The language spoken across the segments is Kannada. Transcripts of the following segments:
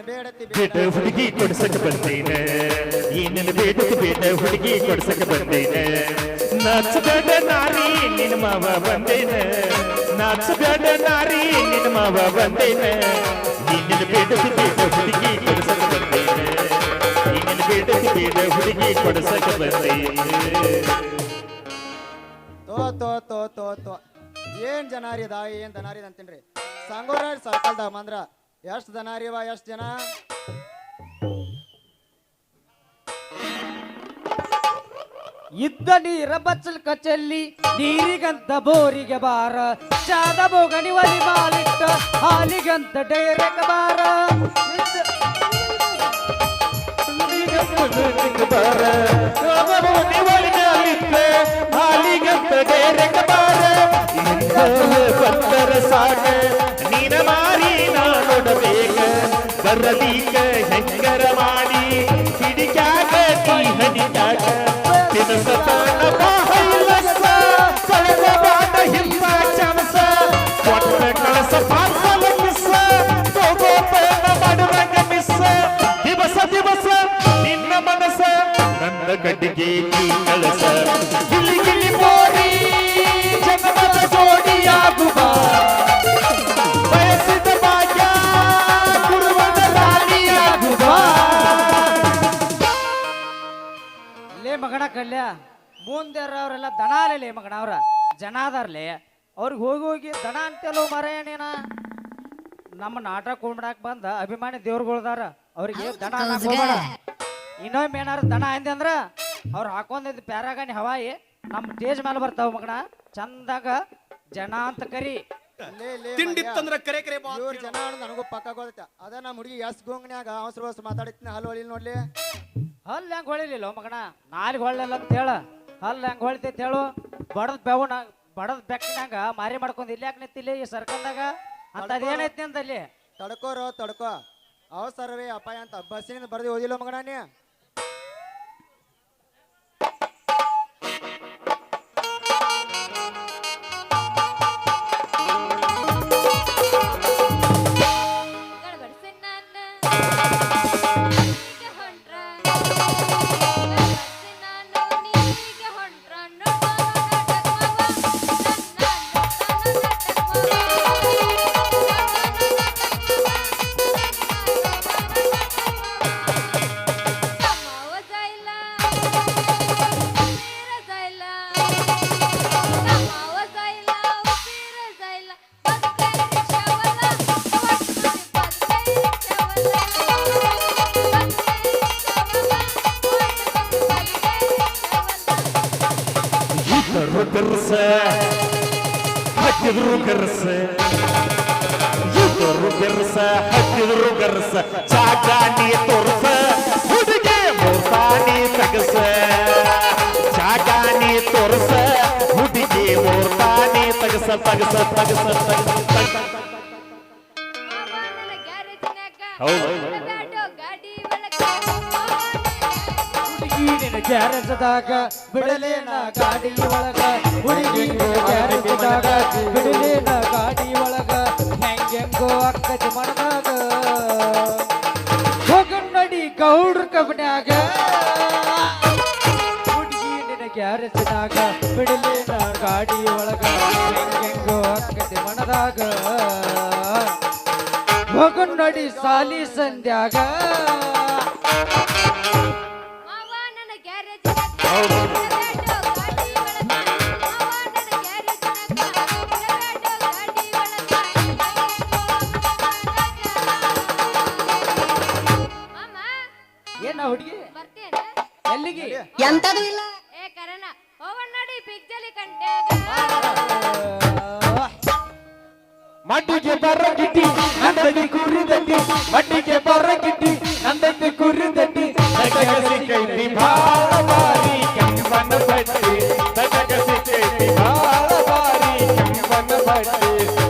ಬೇಡ. ಹುಡುಗಿ ಕೊಡ್ಸಕ್ ಬಂದೇನೆ ಏನೇನ ಬೇಡಕ್ಕೆ ಬೇಡ ಹುಡುಗಿ ಕೊಡ್ಸಕ್ಕೆ ಬಂದೇನೆ ನಾಚಬೇಡ ನಾರಿ ನಿನ್ನ ಮಾವ ಬಂದೇನೆ ನಾಚಬೇಡ ನಾರಿ ನಿನ್ನ ಮಾವ ಬಂದೇನೆ ಏನೇನ ಬೇಡಕ್ಕೆ ಬೇಡ ಹುಡುಗಿ ಕೊಡ್ಸಕ್ಕೆ ಬಂದೇನೆ ಏನೇನ ಬೇಡಕ್ಕೆ ಬೇಡ ಹುಡುಗಿ ಕೊಡ್ಸಕ್ಕೆ ಬಂದೇನೆ ತೋ ತೋ ತೋ ತೋ ತೋ. ಏನ್ ಜನಾರಿ ಅದ ಏನ್ ದನಾರಿ ಅಂತೀನ್ರಿ ಸಂಗೋರ ಸರ್ಕಲ್ದಾಗ ಬಂದ್ರ ಎಷ್ಟ್ ರೀ ಅವ ಎಷ್ಟು ಜನ? ಇದ್ದ ನೀರ ಬಚ್ಚಲ್ ಕಚಲ್ಲಿ ನೀರಿಗಂತ ಬೋರಿಗೆ ಬಾರ. ಚಾದ ಬೋಗಣಿ ಒಲಿ ಮಾಲಿಟ್ಟ, ಹಾಲಿಗಂತ ಡೈರೆಕ್ ಬಾರ. ಹಾಲಿಗಂತ ಡೈರೆಕ್ ಬಾರ. ಮಾರಿ ನೋಡಬೇಕ ಬರಲೀಕ ಹೆಂಗರ ಮಾಡಿ ಹಿಡಿಕ್ಯಾಕ ನೀ ಹನಿಕ್ಯಾಗ ತಿನಸತಾನ ಬಾಹೈಲಸ ಕಳೆದ ಬಾಟ ಹಿಂಸ ಚಾನ್ಸ ಕೊಟ್ಟ ಕಳಸ ಪಾರ್ಸಲ ಮಿಸ್ ತಗೋಪೇನ ಮಾಡುವಂಗ ಮಿಸ್ ದಿವಸ ದಿವಸ ನಿನ್ನ ಮನಸ ನನ್ನ ಗಡ್ಡಿಗೆ ಕಳಸ. ಲೇ ಮಗಣ ಕಲ್ಯ ಮುಂದೆರವರೆಲ್ಲ ದನಾಲೆ ಲೇ ಮಗಣ ಅವ್ರ? ಜನ ಅದಾರ್ಲೆ? ಅವ್ರಿಗೆ ಹೋಗಿ ಹೋಗಿ ದನ ಅಂತೆಲ್ಲೋ ಮರೇನೇನ ನಮ್ಮ ನಾಟಕ ಕುಂಡ್ರಾಕ್ ಬಂದ ಅಭಿಮಾನಿ ದೇವ್ರಗಳದಾರ ಅವ್ರಿಗೆ ದನ ಅನ್ನಕ್ ಹೋಗ್ಬೇಡ ಇನ್ನೊಮ್ಮೆ ಏನಾರ ದನ ಅಂದೆ ಅಂದ್ರ ಅವ್ರು ಹಾಕೊಂಡಿದ್ದ ಪ್ಯಾರಾಗಾನಿ ಹವಾಯಿ ನಮ್ಮ ಸ್ಟೇಜ್ ಮೇಲೆ ಬರ್ತಾವ ಮಗಣ. ಚಂದಾಗ ಜನ ಅಂತ ಕರಿ. ತಿಂಡಿತ್ತಂದ್ರ ಕರೆ ಕರೆ ಬಾ ಇವ್ರ ಜನ ನನಗೂ ಪಕ್ಕ ಅದ ನಮ್ಮ ಹುಡುಗಿ ಎಸ್ ಗೋಂಗ್ನ್ಯಾಗ ಅವಸರ ಅವಸರ ಮಾತಾಡಿತ್ನ ಹಲ್ಲು ಹೊಳಿಲ್ ನೋಡ್ಲಿ? ಹಲ್ ಹೆಂಗ್ ಹೊಳಿಲಿಲ್ಲ ಮಗಣ ನಾಲ್ಕು ಹೊಳ್ಳಲ್ಲ ಅಂತ ಹೇಳ. ಅಲ್ಲಿ ಹೆಂಗ್ ಹೊಳಿತೈತಿ ಹೇಳು? ಬಡದ್ ಬೆವನ ಬಡದ ಬೆಕ್ಕಿನಾಗ ಮಾರಿ ಮಾಡ್ಕೊಂಡು ಇಲ್ಲಿ ಯಾಕೆ ನಿಂತಿಲ್ಲ ಈ ಸರ್ಕಲ್ದಾಗ? ಅಂತ ಅಂತಲ್ಲಿ ತಡ್ಕೋರೋ ತಡ್ಕೋ. ಅವಸರವೇ ಅಪಾಯ ಅಂತ ಬಸ್ಸಿನಿಂದ ಬರ್ದು ಓದಿಲ್ಲ ಮಗಣ ನೀ? ಗರ್ಸ ಇದ್ದರು ಗರ್ಸ ಹತ್ತಿದ್ರು ಗರ್ಸ ಚಾಗಾನಿ ತೋರ್ಸ, ಹುಡುಗಿ ಮೂರ್ತಾನಿ ತಗಸ. ಚಾಗಾನಿ ತೋರ್ಸ, ಹುಡುಗಿ ಮೂರ್ತಾನಿ ತಗಸ ತಗಸ ತಗಸ. ನಿನ್ನ ಗ್ಯಾರೇಜದಾಗ, ಬಿಡಲೇನ ಗಾಡಿ ಒಳಗ ಹುಡುಗಿ ಗ್ಯಾರೇಜದಾಗ, ಬಿಡಲೇನ ಗಾಡಿ ಒಳಗ ಹೆಂಗೆಂಗೋ ಅಕ್ಕಜ ಮನದಾಗ ಹೋಗ ನಡಿ ಗೌಡ್ರ ಕಬ್ನ್ಯಾಗ, ಹುಡುಗಿ ನಿನ್ನ ಗ್ಯಾರೇಜದಾಗ, ಬಿಡಲೇನ ಗಾಡಿ ಒಳಗ ಹೆಂಗೆಂಗೋ ಅಕ್ಕಜ ಮನದಾಗ ಹೋಗ ನಡಿ ಸಾಲಿ ಸಂಧ್ಯಾಗ ಮಾಮ ಏನ ಹುಡುಗಿ? ಎಲ್ಲಿಗೆ? ಎಂತದು ಇಲ್ಲ. ಏ ಕರಣ ಹೋಗೋಣ ನೋಡಿ ಕಂಟ್ಯಾಗ ಮಡ್ಡಿಗೆ ಬರ ಗಿಟ್ಟಿ ನಂದದಿ ಕುರಿದಟ್ಟಿ ಮಡ್ಡಿಗೆ ಬರ ಗಿಟ್ಟಿ ನಂದದಿ ಕುರಿದಟ್ಟಿ ತಟಕ ಸಿಕ್ಕೈತಿ ಭಾಳ ಬಾರಿ ಕೆಂಪನ ಬಟ್ಟಿ ತಟಕ ಸಿಕ್ಕೈತಿ ಭಾಳ ಬಾರಿ ಕೆಂಪನ ಬಟ್ಟಿ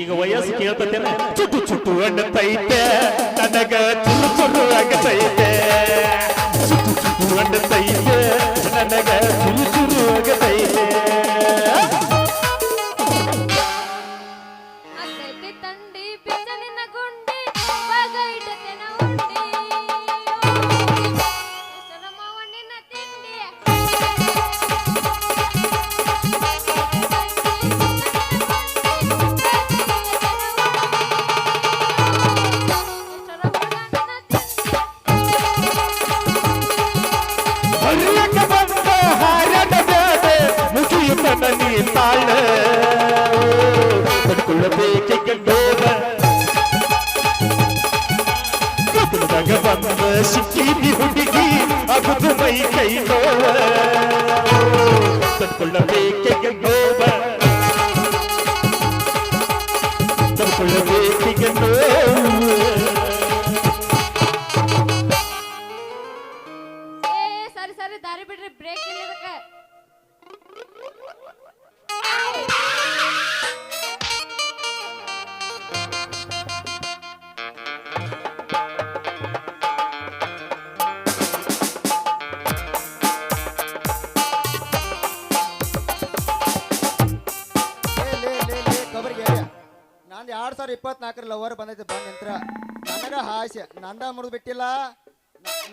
ಈಗ ವಯಸ್ಸು ಕೇಳ್ತೇನೆ ಚುಟ್ಟು ಚುಟ್ಟು ಅನ್ನತೈತೆ ನನಗ ಚುರು ಚುರು ಆಗತೈತೆ. ಚುಟ್ಟು ಚುಟ್ಟು ಅನ್ನತೈತೆ ನನಗ ಚುರು ಚುರು ಆಗತೈತೆ. ತಾಳ ಪಡ್ಕೊಳ್ಳಬೇಕೆ ಕತ್ತಲದಾಗ ಬಂದ ಸಿಕ್ಕಿದಿ ಹುಡುಗಿ ಅಗದು ಮೈ ಕೈ ನೋವ. ಸಾವಿರ ಇಪ್ಪತ್ನಾಲ್ಕರ ಲವರ್ ಬಂದೈತೆ ಬಂದ ನಂತರ. ನನಗ ಹಾಸ್ಯ. ನಂದ ಮುರಿದು ಬಿಟ್ಟಿಲ್ಲ.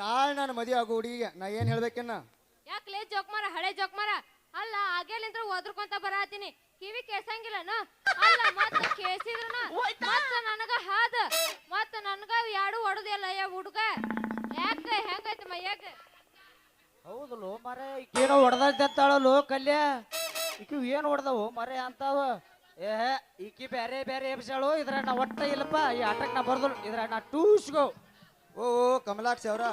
ನಾಳೆ ನಾನು ಮದುವೆ ಆಗೋ ಹುಡುಗಿಗೆ. ನಾ ಏನ್ ಯಾಕ್ಲೇ ಜೋಕ್ ಮಾರ ಹಳೆ ಜೋಕ್ಮಾರ ಅಲ್ಲ ಆಗೇಲಿಂದ್ರ ಒದ್ರಕೊಂತ ಬರಾತೀನಿ. ಕಿವಿ ಕೇಸಂಗಿಲ್ಲನ ಅಲ್ಲ ಮತ್ತ ಕೇಸಿದ್ರನ ಮತ್ತ ನನಗ ಹಾದ? ಮತ್ತ ನನಗ ಎರಡು ಹೊಡೆದಿಲ್ಲ ಯ ಹುಡುಗ? ಯಾಕ ಹೆಂಗೈತಿ ಮೈಯಾಗ ಲೋ ಮರೆ ಈಕೇನೋ ಹೊಡೆದಂತಾಳಲ್ಲೋ ಕಲ್ಯ? ಈಕಿ ಏನು ಹೊಡೆದವು ಮರೆ ಅಂತಾವ? ಏ ಈಕಿ ಬೇರೆ ಬೇರೆ ಎಬ್ಸಾಳು ಇದ್ರ ನಾ ಒಟ್ಟ ಇಲ್ಲಪ್ಪ ಈ ಆಟಕ್ಕೆ ನಾ ಬರ್ದಲ್ ಇದ್ರ ನಾ ಟೂಸ್ಗೋ ಓ ಓ ಕಮಲಾಕ್ಷಿ ಅವ್ರ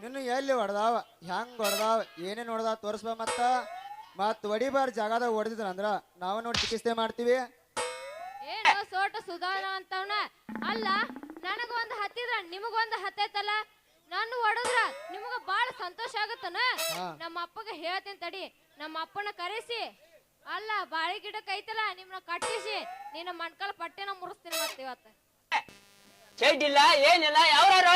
ನಿನ್ನ ಎಲ್ಲಿ ಹೊಡೆದಾವ? ಹೆಂಗ್ ಹೊಡೆದಾವ? ಏನೇನ್ ಹೊಡೆದಾವ ತೋರಿಸ್ಬ ಮತ್ತ? ಮತ್ ಹೊಡಿಬಾರ ಜಾಗದಾಗ ಹೊಡೆದಿದ್ರ ಅಂದ್ರ ನಾವು ನೋಡಿ ಚಿಕಿತ್ಸೆ ಮಾಡ್ತೀವಿ. ಏನು ಸೋಟ ಸುಧಾರಣ ಅಂತವನ. ಅಲ್ಲ ನನಗ ಒಂದ್ ಹತ್ತಿದ್ರ ನಿಮಗೊಂದ್ ಹತ್ತೈತಲ್ಲ? ನಾನು ಹೊಡೆದ್ರ ನಿಮಗ ಬಾಳ ಸಂತೋಷ ಆಗತ್ತನ. ನಮ್ಮ ಅಪ್ಪಗ ಹೇಳ್ತೀನಿ ತಡಿ ನಮ್ಮ ಅಪ್ಪನ ಕರೆಸಿ. ಅಲ್ಲ ಬಾಳೆ ಗಿಡಕ್ಕೆ ಐತಲ್ಲ ನಿಮ್ನ ಕಟ್ಟಿಸಿ ನಿನ್ನ ಮಣ್ಕಲ್ ಪಟ್ಟೆನ ಮುರಿಸ್ತೀನಿ ಮತ್ತೆ ಇವತ್ತು. ಚಡ್ಡಿಲ್ಲ ಏನಿಲ್ಲ ಯಾವ್ಯಾರು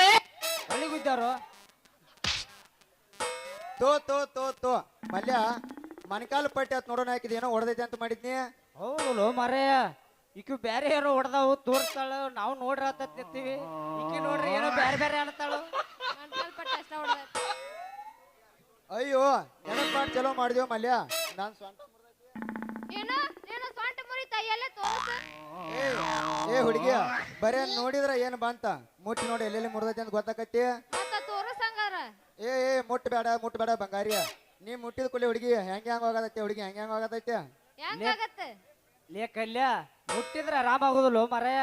ತೋ ತೋ ತೋ ತೋ. ಮಲ್ಯ ಮನಕಾಲ ಪಟ್ಟಿ ಅತ್ ನೋಡೋಣ ಹಾಕಿದ್ ಏನೋ ಹೊಡೆದೈತೆ ಅಂತ ಮಾಡಿದ್ನಿ. ಹೌದು ಮರೆ. ಈಕಿ ಬೇರೆ ಏನೋ ಹೊಡೆದಾವು ತೋರಿಸ್ತಾಳ. ನಾವು ನೋಡ್ರಿ ತಿಂತೀವಿ ಈಕಿ ನೋಡ್ರಿ ಏನೋ ಬೇರೆ ಬೇರೆ ಆಡ್ತಾಳು ಮಣ್ಕಲ್ ಪಟ್ಟೆ ಅಷ್ಟ ಹೊಡೆದ ಅಯ್ಯೋ ನೆನಪು ಮಾಡಿ ಚಲೋ ಮಾಡಿದ್ಯೋ ಮಲ್ಯ? ನಾನ್ ಸ್ವಂತ ಏನು ಏನು ಸೊಂಟ ಮುರಿತಾ ಎಲ್ಲ ತೋರ್ಸ. ಏ ಏ ಬರೇ ನೋಡಿದ್ರ ಏನ್ ಬಂತ ಮುಟ್ಟಿ ನೋಡಿ ಎಲ್ಲೆಲ್ಲಿ ಮುರಿದೈತಿ ಅಂತ ಗೊತ್ತಾಕತ್ತಿ? ಮತ್ತ ತೋರ್ಸಂಗಾರ. ಏ ಏ ಮುಟ್ಟ ಬೇಡ ಮುಟ್ಟ ಬೇಡ ಬಂಗಾರಿಯ ನೀ ಮುಟ್ಟಿದ ಕೂಲಿ ಹುಡುಗಿ ಹೆಂಗೆ ಹೆಂಗ ಹೋಗತೈತಿ ಹುಡುಗಿ ಹೆಂಗೆ ಹೆಂಗ್ ಹೋಗತೈತಿ ಹೆಂಗಾಗತ್ತೆ ಲೇ ಕಲ್ಯ ಮುಟ್ಟಿದ್ರ ಆರಾಮ ಆಗುದಿಲ್ಲ ಮರಯ?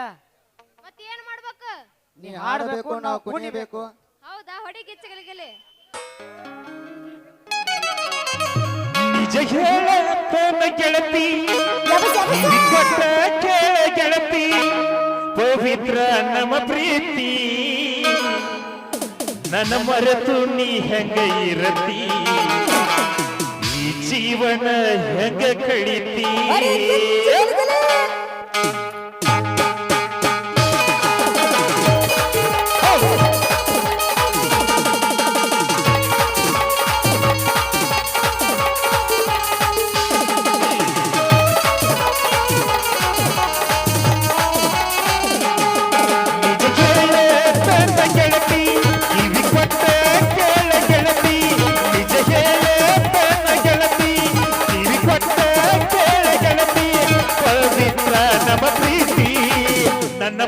ಮತ್ ಏನ್ ಮಾಡ್ಬೇಕು? ನೀ ಹಾಡಬೇಕು ನಾವು ಕುಣಿಬೇಕು. ಹೌದಾ ಹೊಡಿ ಗಿಚ್ಚಗಲಿಗಲಿ ನಿಜ ಗೆಳತಿ ಕೊಟ್ಟ ಕೇಳ ಗೆಳತಿ ಪವಿತ್ರ ನಮ್ಮ ಪ್ರೀತಿ. ನನ್ನ ಮರೆತು ನೀ ಹೆಂಗ ಇರತಿ? ಈ ಜೀವನ ಹೆಂಗ ಕಳಿತಿ?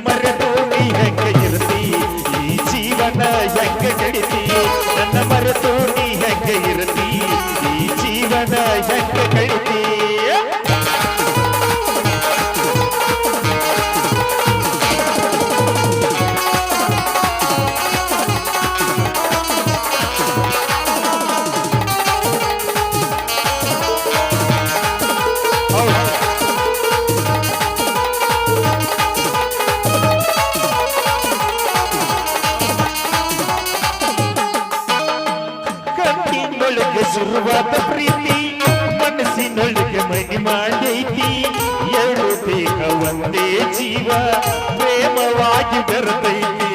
ನನ್ನ ಮರೆತು ನೀ ಒಂದೇ ಜೀವ ಪ್ರೇಮವಾಗಿ ಬೆರೆತೈತಿ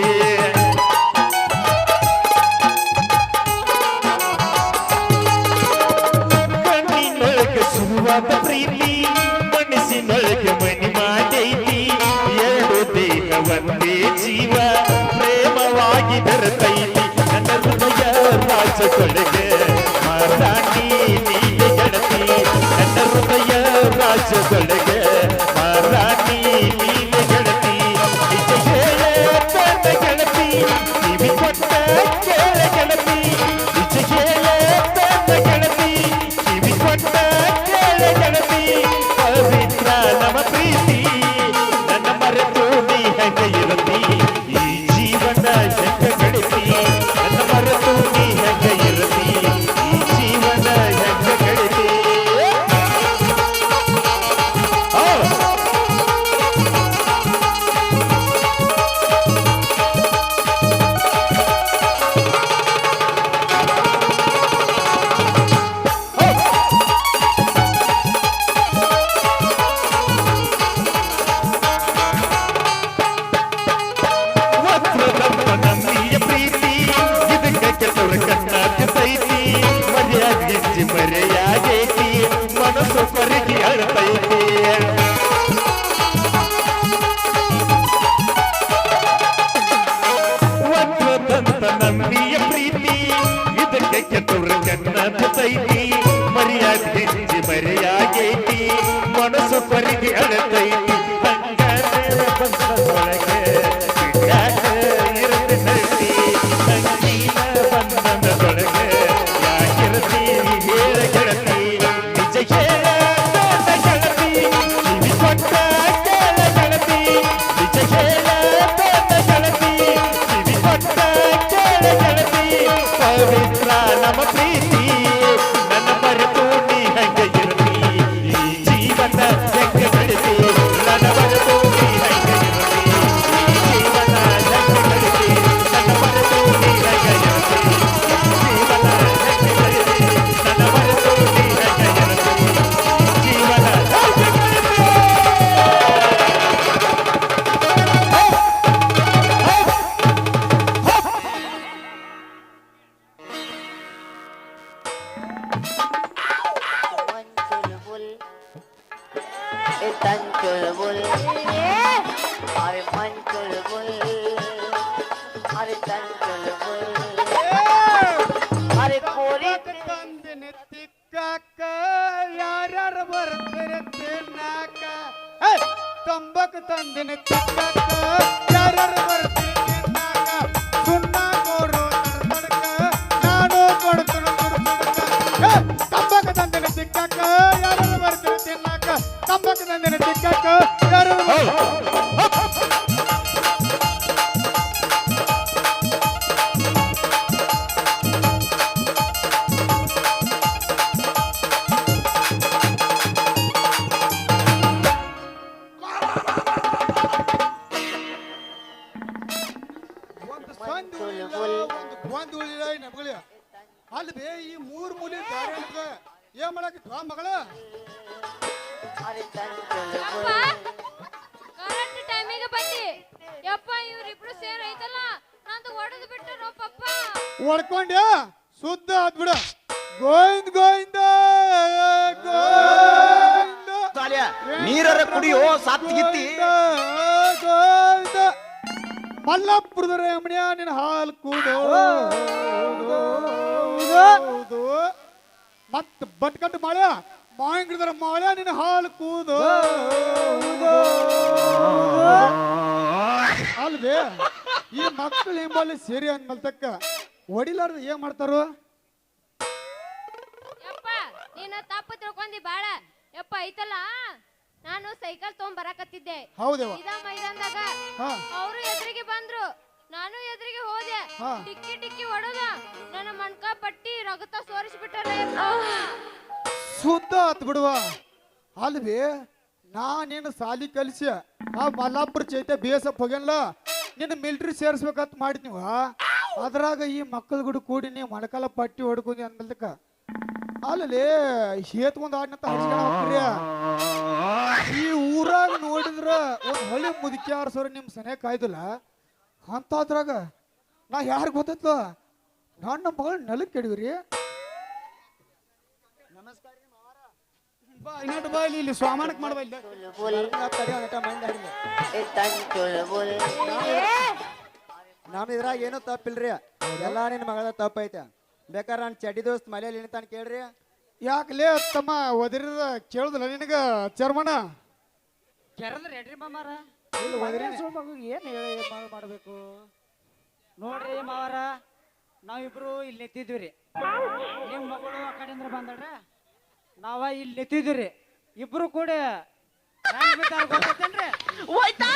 ಮನಸ್ಸು ಕೊರಗಿ ಅಳ್ತೈತಿ ವಕ್ರದಂತ ನಂದಿಯ ಪ್ರೀತಿ ಇದಕ್ಕೆ ಮರ್ಯಾದೆಂಜಿ ಮರೆಯಾಗೈತಿ. ಮನಸ್ಸು ಕೊರಗಿ ಅಳ್ತೈತಿ ತಂಬಕ್ ತುಲ್ ಒಂದು ಬೇ ಈ ಮೂರು ಮೂಲಿ ಬ್ಯಾರೆ ನಮ್ಗೆ ಮಗಳ ಅರಿತನ್ ತುಲ್ ಹುಲ್ ಕರೆಕ್ಟ್ ಟೈಮಿಗೆ ಶುದ್ಧ ಆದ್ಬಿಡ ಗೋವಿಂದ ಗೋವಿಂದ ಗೋವಿಂದ. ನೀರರ ಕುಡಿಯೋ ಸಾತ್ ಗಿತ್ತಿ ಮಲ್ಲಪುರದ ರಮಣ್ಯ ನಿನ್ನ ಹಾಲು ಕೂದು ಮತ್ ಬಟ್ಕಟ್ಟು ಮಾಳ್ಯ ಮಾಂಗಿಡದ ಮಾಳ್ಯ ನಿನ್ನ ಹಾಲು ಕೂದು ಅಲ್ವೇ ಈ ಮಕ್ಕಳು ಎಂಬಲ್ಲಿ ಸೇರಿ ಅಂದ್ಮಲ್ತಕ್ಕ ಹೊಡಿಲಾರ್ದ ಏನ್ ಮಾಡ್ತಾರು? ಯಪ್ಪ ನೀನ ತಪ್ಪು ತಿಳ್ಕೊಂಡಿ ಬಾಳ. ಯಪ್ಪ ಐತಲ್ಲ? ನಾನು ಸೈಕಲ್ ತಗೊಂಡ್ ಬರಕತ್ತಿದ್ದೆ. ಹೌದವ್ವ ಇದ ಮೈದಾನದಾಗ ಹಾ. ಅವರು ಎದುರಿಗೆ ಬಂದ್ರು. ನಾನು ಎದುರಿಗೆ ಹೋದೆ. ಹಾ. ಟಿಕ್ಕಿ ಟಿಕ್ಕಿ ಹೊಡೆದ. ನನ್ನ ಮಣ್ಕ ಪಟ್ಟಿ ರಗತ ಸೋರಿಸ್ಬಿಟ್ಟರೆ. ಶುದ್ಧ ಆತ್ ಬಿಡುವ. ಅಲ್ವಿ ನಾನೇನು ಸಾಲಿ ಕಲಿಸಿ ಆ ಮಲ್ಲಾಪುರ ಚೈತೆ ಬೇಸಪ್ಪ ಎಸ್ ಎಫ್ ಹೋಗ್ಯಾನಲ್ಲ ನಿನ್ನ ಮಿಲ್ಟ್ರಿ ಸೇರಿಸ್ಬೇಕಂತ ಮಾಡಿದ್ನಿವ? ಅದ್ರಾಗ ಈ ಮಕ್ಕಳ ಗುಡು ಕೂಡಿ ನೀವು ಮೊಣಕಾಲ ಪಟ್ಟಿ ಹೊಡ್ಕೊಂಡಿ ಅಂದಲ್ದಕ್ಕ ಅಲ್ಲಲ್ಲಿ ಸೇತ್ಕೊಂಡ್ ಆಡ್ನಂತ ಹಚ್ಕೊಳ್ರಿ ಈ ಊರಾಗ ನೋಡಿದ್ರ ಒಂದ್ ಹೊಳಿ ಮುದುಕ್ಯಾರ ಸರ್ ನಿಮ್ ಸನೇ ಕಾಯ್ದಿಲ್ಲ? ಅಂತದ್ರಾಗ ನಾ ಯಾರು ಗೊತ್ತ ನಾನ್ ನಮ್ಮ ಮಗಳು ನೆಲಕ್ ಕೆಡವಿರಿ. ಇಲ್ಲಿ ಸ್ವಾಮಾನಕ್ ಇದ್ರಾಗ ಏನೋ ತಪ್ಪಿಲ್ರಿ. ಎಲ್ಲಾ ನಿನ್ನ ಮಗಳ ತಪ್ಪೈತೆ. ಬೇಕಾರೆ ನನ್ನ ಚಡ್ಡಿ ದೋಸ್ತ ಮನೇಲಿ ನಿಂತಾನ ಕೇಳ್ರಿ? ಯಾಕಲೇ ತಮ್ಮ ಒದರಿದ ಕೇಳುದಿಲ್ಲ ನಿನಗ ಚರ್ಮಣ ಕೆರದ್ರಿ ಎಡ್ರಿ ಮಾಮಾರ. ಇಲ್ಲ ಒದರಿ. ಏನು ಹೇಳಿ ಮಾಡಬೇಕು ಮಾಡ್ಬೇಕು? ನೋಡ್ರಿ ಮಾವಾರ ನಾವಿಬ್ರು ಇಲ್ಲಿ ನಿಂತಿದ್ವಿ ರೀ ನಿಮ್ಮ ಮಗಳು ಆ ಕಡೆಯಿಂದ ಬಂದಳ್ರ? ನಾವ ಇಲ್ಲಿ ನಿಂತಿದ್ವಿ ರೀ ಇಬ್ರು ಕೂಡ ಹೆಂಗ್ ಬಿದ್ದಾರ ಗೊತ್ತೇನ್ರಿ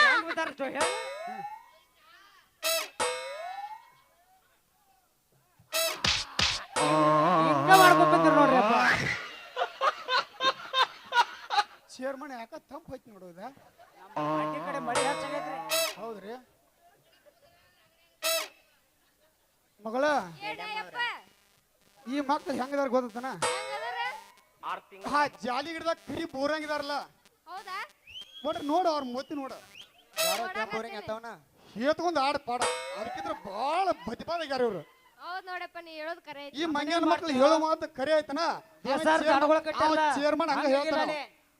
ಹೆಂಗ್ ಬಿದ್ದಾರ ನೋಡ್ರಿ ಚೇರ್ಮನ್ ಯಾಕ ತಂಪ್ ಹೋಯ್ತು ನೋಡೋದ ಕಡೆ ಮಳಿ ಹೆಚ್ಚಾಗೈತ್ರಿ ಹೌದ್ರಿ. ಮಗಳ ಈ ಮಕ್ಳು ಹೆಂಗದಾರ ಗೊತ್ತನ ಹೆಂಗದಾರ ಹಾ ಜಾಲಿ ಗಿಡದಾಗ ಕಿರಿ ಬೋರಂಗಿದಾರಲ್ಲ ಹೌದಾ? ನೋಡ್ರಿ ನೋಡು ಅವ್ರ ಮೊತ್ತಿ ನೋಡ. ಬೋರಿಂಗ್ ಅಂತವನ ಹೇತ್ಕೊಂಡ್ ಆಡ ಪಾಡ ಅದಕ್ಕಿಂತ ಬಹಳ ಬದಿಪಾದಾಗ್ಯಾರ ಇವ್ರು. ಹೌದ್ ನೋಡಪ್ಪ ನೀ ಹೇಳೋದು ಕರೆ ಐತಿ. ಈ ಮಂಗ್ಯಾನ ಮಕ್ಳು ಹೇಳೋ ಮಾತು ಕರೆ ಆಯ್ತನ ದೇಸಾರ್ ದನಗೊಳ ಕಟ್ಟ್ಯಾರ. ಚೇರ್ಮನ್ ಹಂಗ ಹೇಳ್ತಾನ.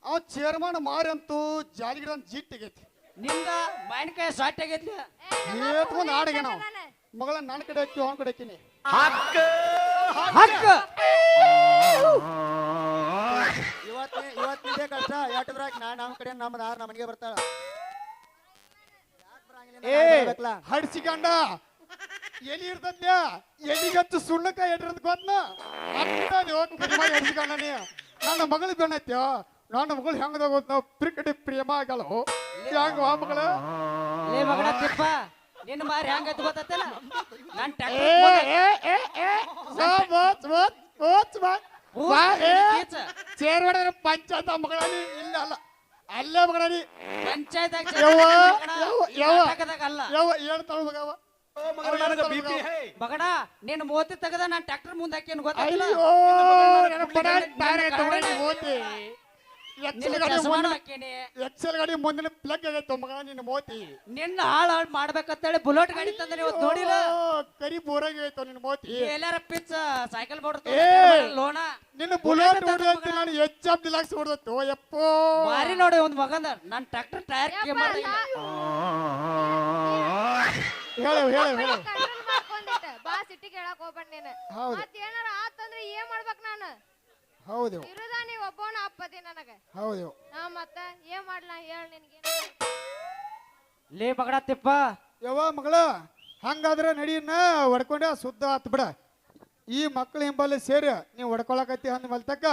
ಅವ್ ಚೇರ್ಮನ್ ಮಾರಿ ಅಂತೂ ಜಾಲಿ ಗಿಡ ಜಿಟ್ ಆಗೈತಿ ನಿಂದ ಮಾವಿನಕಾಯಿ ಸಾಟ್ ಆಗೈತಿ ಆಡಿಗೆ ನಾವು. ಮಗಳ ನನ್ನ ಕಡೆ ಹಾಕಿ ಅವನ ಕಡೆ ಹಾಕಿನಿ. ಹಕ್ಕ ಇವತ್ತು ಇವತ್ತಿದೆ ಕಷ್ಟ. ಎಟ್ಟದ್ರಾಗ ನಾ ನಮ್ಮ ಕಡೆ ನಮ್ಮ ಆರ್ ನಮ್ಮನಿಗೆ ಬರ್ತಾಳ? ಏ? ಹಡ್ಸಿಕಂಡ ಎಲಿ ಇರ್ತದ್ಯ ಎಲಿಗತ್ತು ಸುಣ್ಣಕ ಎಡ್ರದ್ ಗೊತ್ನ ಹಡ್ಸಿಕಂಡ ನೀ. ನನ್ನ ಮಗಳು ಬೆಣ್ಣೈತ್ಯ? ನನ್ನ ಮಗಳು ಹೆಂಗದ ಗೊತ್ತ? ಪ್ರಿಕಡಿ ಪ್ರೇಮ ಆಗಲ್ಲ ಹೆಂಗ ವಾ ಮಗಳ? ಲೇ ಮಗನ ತಿಪ್ಪ. ನಿನ್ನ ಮಾರಿ ಗೊತ್ತಲ್ಲ ಏ, ಚೇರ್ ಹೊಡೆದ್ರೆ ಪಂಚಾಯತ್ ಮಗಳ ಇಲ್ಲ ಅಲ್ಲ. ಅಲ್ಲೇ ಮಗಳನಿ ಪಂಚಾಯತ್ ಯವ್ವ. ಅಲ್ಲ. ಯಾವ ಹೇಳ್ತಾಳ ಮಗವ ಮಗನ ನಿನ್ನ ಮೋತಿ ತೆಗದ ನಾನ್ ಟ್ರ್ಯಾಕ್ಟರ್ ಮುಂದೆ ಹಾಕೇನು ಗೊತ್ತಾಗಿಲ್ಲ ನನ್ನ ಎಕ್ಸೆಲ್ ನಿನ್ನ ಗಾಡಿ ಮುಂದಿನ ಎಕ್ಸೆಲ್ ಗಾಡಿ ಮುಂದಿನ ಪ್ಲಗ್ ಆಗೈತೆ ಮಗ ನಿನ್ನ ಮೋತಿ. ನಿನ್ನ ಹಾಳು ಹಾಳು ಮಾಡ್ಬೇಕಂತೇಳಿ ಬುಲೆಟ್ ಗಾಡಿ ತಂದ್ರೆ ಇವತ್ತು ನೋಡಿಲ್ಲ? ಕರಿ ಬೋರಾಗಿ ಐತೋ ನಿನ್ನ ಮೋತಿ. ಎಲ್ಲಾರ ಪಿಚ್ ಸೈಕಲ್ ಏ. ಲೋಣ? ನಿನ್ನ ಬುಲೆಟ್ ಹೊಡೆದಂತೆ ನಾನು ಎಚ್ ಆಫ್ ಡಿಲಾಕ್ಸ್ ಹೊಡೆದತ್ತು. ಯಪ್ಪೋ. ಬಾರಿ ನೋಡಿ ಒಂದು ಮಗಂದ ನನ್ ಟ್ರ್ಯಾಕ್ಟರ್ ಟೈರ್ ಯಪ್ಪ, ನಾ- ಹೇಳು ಹೇಳು. ಹೇಳು ಮಾಡ್ಕೊಂಡಿದ್ದೆ. ಬಾ ಸಿಟ್ಟಿಗೆ ಹೇಳಕ್ ಹೋಗ್ಬೇಡ ನೀನು. ಹೌದು. ಮತ್ ಏನಾರ ಆತಂದ್ರೆ ಏನ್ ಮಾಡ್ಬೇಕ್ ನಾನು? ಹೌದು. ಇರುದ ನೀವ್ ಒಬ್ಬವನ ಅಪ್ಪದಿ ನನಗ? ಹೌದು. ನಾ ಮತ್ತ ಏನ್ ಮಾಡ್ಲಾ? ಹೇಳ ನಿನ್ಗೆ. ಲೇ ಬಗಡ ತಿಪ್ಪ. ಯವ್ವ ಮಗಳ ಹಂಗಾದ್ರೆ ನಡಿಯನ್ನ ಹೊಡ್ಕೊಂಡೆ ಸುದ್ದ ಆತ್ ಬಿಡ. ಈ ಮಕ್ಳು ಹಿಂಬಲ್ಲಿ ಸೇರಿ ನೀವು ಹೊಡ್ಕೊಳಕತ್ತಿ ಅಂದ ಮಲ್ತಕ್ಕ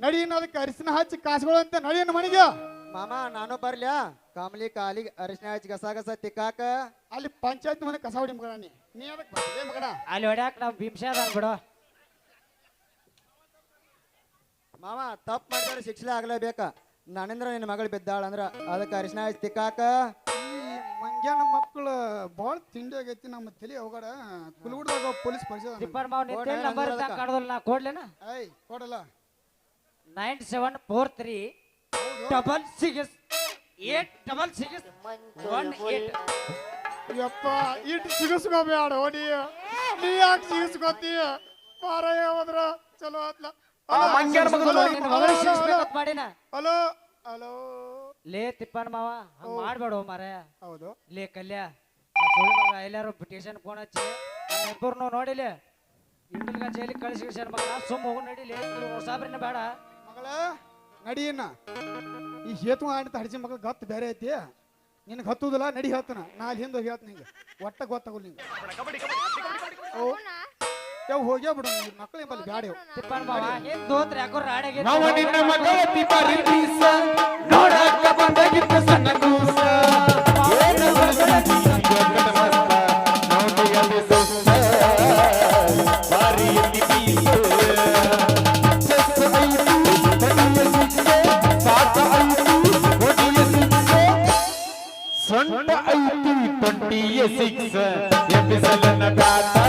ನಡಿಯನ್ನ ಅದಕ್ಕೆ ಅರಿಸಿನ ಹಚ್ಚಿ ಕಾಸುಗಳಂತೆ ನಡಿಯನ್ನ ಮನೆಗೆ ಮಾಮ ನಾನು ಬರ್ಲ್ಯಾ? ಕಾಮಲಿ ಕಾಲಿಗೆ ಅರಿಶಿನ ಹಚ್ಚಿ ಗಸ ಗಸ ತಿಕ್ಕಾಕ. ಅಲ್ಲಿ ಪಂಚಾಯತ್ ಮನೆ ಕಸ ಹೊಡಿ ನೀ ನೀ ಅದಕ್ಕೆ ಅಲ್ಲಿ ಹೊಡ್ಯಾಕ ನಾವು ಭೀಮ್ಸೆ ಅದ ಬಿಡು. ಮಾಮ ತಪ್ಪು ಮಾಡಿದ್ರೆ ಶಿಕ್ಷೆ ಆಗ್ಲೇಬೇಕ. ನನ್ನಿಂದ್ರ ನಿನ್ನ ಮಗಳು ಬಿದ್ದಾಳ ಅಂದ್ರ ಅದಕ್ಕೆ ಅರಿಶಿನ ಹಚ್ಚಿ ತಿಕ್ಕಾಕ. ಈ ಮಂಗ್ಯಾನ ಮಕ್ಕಳು ಭಾಳ ತಿಂಡಿ ಆಗೈತಿ ನಮ್ಮ ತಲೆ ಹೋಗಡ ಕುಲಗುಡ್ದಾಗ ಪೊಲೀಸ್ ಪರಿಚಯ ತಿಪ್ಪರ್ ಮಾವ್ ನಂಬರ್ ನಾ ಕೊಡ್ಲೇನ? ಐ ಕೊಡಲ್ಲ. Nine seven four three double six eight double six one eight ಯಪ್ಪ ಸಿಗಿಸ್ಕೋಬೇಡ ನೀ ನೀ ಯಾಕೆ ಸಿಗಿಸ್ಕೋತೀಯ ಪಾರ ಹೋದ್ರ ಚಲೋ ಆತ್ಲ. ಹಲೋ ಹಲೋ ಲೇ ತಿಪ್ಪನ್ ಮಾವ ಹಂಗ್ ಮಾಡ್ಬೇಡ ಮಾರ ಹೌದು. ಲೇ ಕಲ್ಯ ಎಲ್ಲಾರು ಟೇಷನ್ ಫೋನ್ ಹಚ್ಚಿ ಇಬ್ಬರು ನೋಡಿಲಿ. ಇಂಟಲ್ಗ ಜೈಲಿಗೆ ಕಳಿಸಿ ಮಗ ಸುಮ್ಮ ಹೋಗಿ ನಡಿಲಿ ಸಾಬ್ರಿನ ಬೇಡ. ಮಗಳ ನಡಿಯನ್ನ? ಈ ಹೇತು ಆಡಿತ ಹಡಿಸಿ ಮಗಳು ಗತ್ತು ಬೇರೆ ಐತಿ. ನಿನಗೆ ಹತ್ತುದಿಲ್ಲ ನಡಿ ಹೇಳ್ತಾನ. ನಾ ಅಲ್ಲಿ ಹಿಂದೆ ಹೇಳ್ತೀನಿ ನಿಂಗೆ. ಒಟ್ಟ ಗೊತ್ತಾಗಲ್ಲ ನಿಂಗೆ. ಯಾವ ಹೋಗ್ಯಾ ಬಿಡು ಮಕ್ಕಳು ಬಲ್ಲಿ ಬ್ಯಾಡ ಇವು. ತಿಪ್ಪನ್ ಮಾವ ಹಿಂದ್ ಹೋದ್ರೆ ಯಾಕೋ ನಾವು ನಿನ್ನ ಮಗಳ ತಿಪಾರಿ ಬೀಸ ನೋಡಕ್ಕ ಬಂದಾಗಿತ್ತು ಸಣ್ಣ ಕೂಸ. ಏನು ಬರ್ಬೇಡ ನೀನು ಜೋಗದ ಸಿಕ್ಸ್ ಎಬ್ಬಿಸಲನ್ನ ಗಾತ ಹೊಡೆಯಲಿನ